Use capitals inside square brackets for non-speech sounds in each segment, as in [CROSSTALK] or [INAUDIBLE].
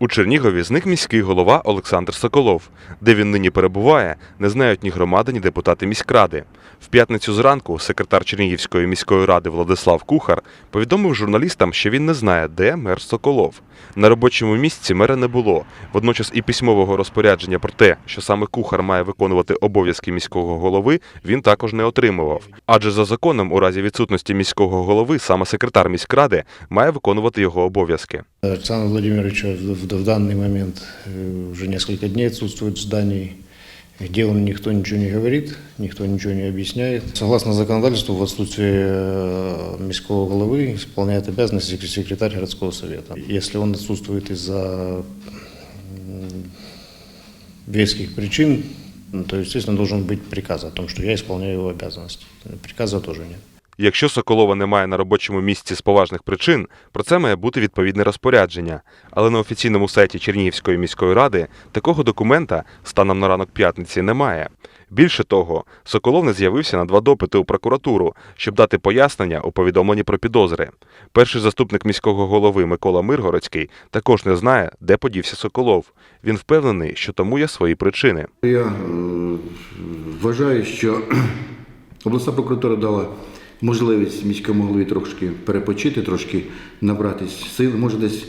У Чернігові зник міський голова Олександр Соколов. Де він нині перебуває, не знають ні громади, ні депутати міськради. В п'ятницю зранку секретар Чернігівської міської ради Владислав Кухар повідомив журналістам, що він не знає, де мер Соколов. На робочому місці мера не було. Водночас і письмового розпорядження про те, що саме Кухар має виконувати обов'язки міського голови, він також не отримував. Адже за законом, у разі відсутності міського голови, саме секретар міськради має виконувати його обов'язки. Александр Владимирович в, данный момент э, уже несколько дней отсутствует в здании, где он никто ничего не говорит, никто ничего не объясняет. Согласно законодательству, в отсутствие э, міського головы исполняет обязанности сек- секретарь городского совета. Если он отсутствует из-за веских причин, ну, то, естественно, должен быть приказ о том, что я исполняю его обязанности. Приказа тоже нет. Якщо Соколова немає на робочому місці з поважних причин, про це має бути відповідне розпорядження. Але на офіційному сайті Чернігівської міської ради такого документа станом на ранок п'ятниці немає. Більше того, Соколов не з'явився на два допити у прокуратуру, щоб дати пояснення у повідомленні про підозри. Перший заступник міського голови Микола Миргородський також не знає, де подівся Соколов. Він впевнений, що тому є свої причини. Я е, вважаю, що [CLEARS THROAT] обласна прокуратура дала можливість міському голові трошки перепочити, трошки набратись сил, може десь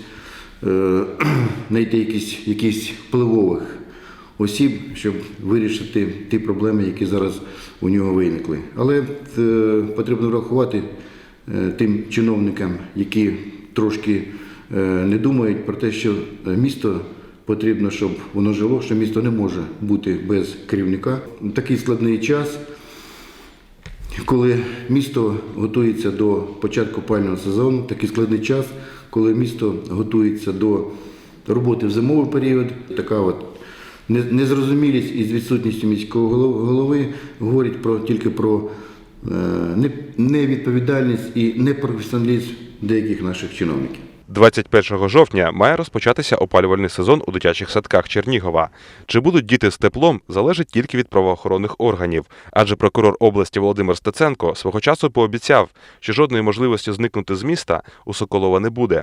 е, [CLEARS THROAT] знайти якісь, якісь впливових осіб, щоб вирішити ті проблеми, які зараз у нього виникли. Але е, потрібно врахувати е, тим чиновникам, які трошки е, не думають про те, що е, місто потрібно, щоб воно жило, що місто не може бути без керівника. Такий складний час, коли місто готується до початку пального сезону, такий складний час, коли місто готується до роботи в зимовий період, така от незрозумілість із відсутністю міського голови говорить про тільки про е, невідповідальність і непрофесіоналізм деяких наших чиновників. 21 жовтня має розпочатися опалювальний сезон у дитячих садках Чернігова. Чи будуть діти з теплом, залежить тільки від правоохоронних органів, адже прокурор області Володимир Стеценко свого часу пообіцяв, що жодної можливості зникнути з міста у Соколова не буде.